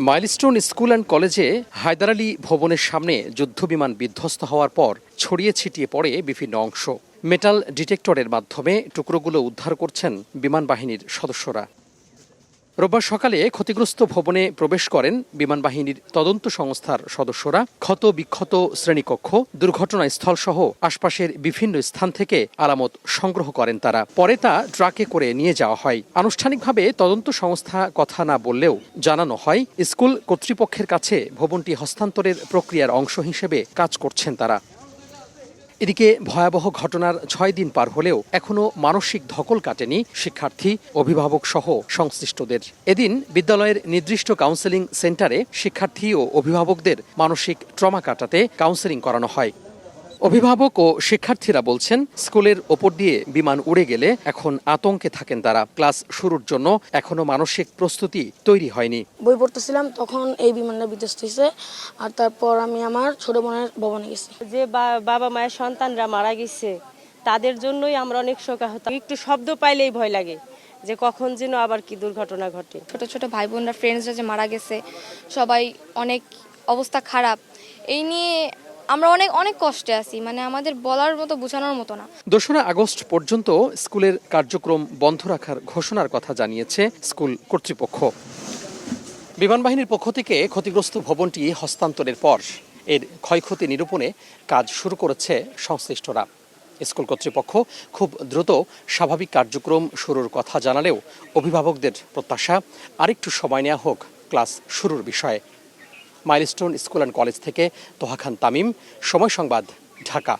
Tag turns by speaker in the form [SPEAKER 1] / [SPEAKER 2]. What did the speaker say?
[SPEAKER 1] Milestone school and কলেজে হায়দার আলী ভবনের সামনে যুদ্ধবিমান বিধ্বস্ত হওয়ার পর ছড়িয়ে ছিটিয়ে পড়ে বিভিন্ন অংশ। মেটাল ডিটেক্টরের মাধ্যমে টুকরোগুলো উদ্ধার করছেন বিমান বাহিনীর সদস্যরা। রোববার সকালে ক্ষতিগ্রস্ত ভবনে প্রবেশ করেন বিমান বাহিনীর তদন্ত সংস্থার সদস্যরা। ক্ষত, বিক্ষত শ্রেণীকক্ষ দুর্ঘটনাস্থল সহ আশপাশের বিভিন্ন স্থান থেকে আলামত সংগ্রহ করেন তারা। পরে তা ট্রাকে করে নিয়ে যাওয়া হয়। আনুষ্ঠানিকভাবে তদন্ত সংস্থা কথা না বললেও জানানো হয়, স্কুল কর্তৃপক্ষের কাছে ভবনটি হস্তান্তরের প্রক্রিয়ার অংশ হিসেবে কাজ করছেন তারা। এদিকে ভয়াবহ ঘটনার ছয় দিন পার হলেও এখনও মানসিক ধকল কাটেনি শিক্ষার্থী, অভিভাবক সহ সংশ্লিষ্টদের। এদিন বিদ্যালয়ের নির্দিষ্ট কাউন্সেলিং সেন্টারে শিক্ষার্থী ও অভিভাবকদের মানসিক ট্রমা কাটাতে কাউন্সেলিং করানো হয়। অভিভাবক ও শিক্ষার্থীরা বলছেন স্কুলের ওপর দিয়ে বিমান উড়ে গেলে এখন আতঙ্কে থাকেন তারা। ক্লাস শুরুর জন্য এখনও মানসিক প্রস্তুতি তৈরি হয়নি।
[SPEAKER 2] বই পড়তেছিলাম তখন এই বিমানটা বিধ্বস্ত হয়েছে। আর তারপর আমি আমার ছোট বোনের ভবনে গেছি।
[SPEAKER 3] যে বা- বাবা মায়ের সন্তানরা মারা গেছে তাদের জন্যই আমরা অনেক শোকাহত একটু শব্দ পাইলেই ভয় লাগে যে কখন যেন আবার কি দুর্ঘটনা ঘটে।
[SPEAKER 4] ছোট ছোট ভাই বোনরা ফ্রেন্ডসরা যে মারা গেছে সবাই অনেক অবস্থা খারাপ। এই নিয়ে আমরা অনেক অনেক কষ্টে আছি মানে আমাদের বলার মতো বোঝানোর মতো না।
[SPEAKER 1] দোসরা আগস্ট পর্যন্ত স্কুলের কার্যক্রম বন্ধ রাখার ঘোষণার কথা জানিয়েছে স্কুল কর্তৃপক্ষ। বিমান বাহিনীর পক্ষ থেকে ক্ষতিগ্রস্ত ভবনটি হস্তান্তরের পর এর ক্ষয়ক্ষতি নিরূপণে কাজ শুরু করেছে সংশ্লিষ্টরা। স্কুল কর্তৃপক্ষ খুব দ্রুত স্বাভাবিক কার্যক্রম শুরুর কথা জানালেও অভিভাবকদের প্রত্যাশা, আরেকটু সময় নেওয়া হোক, ক্লাস শুরুর বিষয়ে। মাইলস্টোন স্কুল অ্যান্ড কলেজ থেকে তোহা খান তামিম। সময় সংবাদ ঢাকা।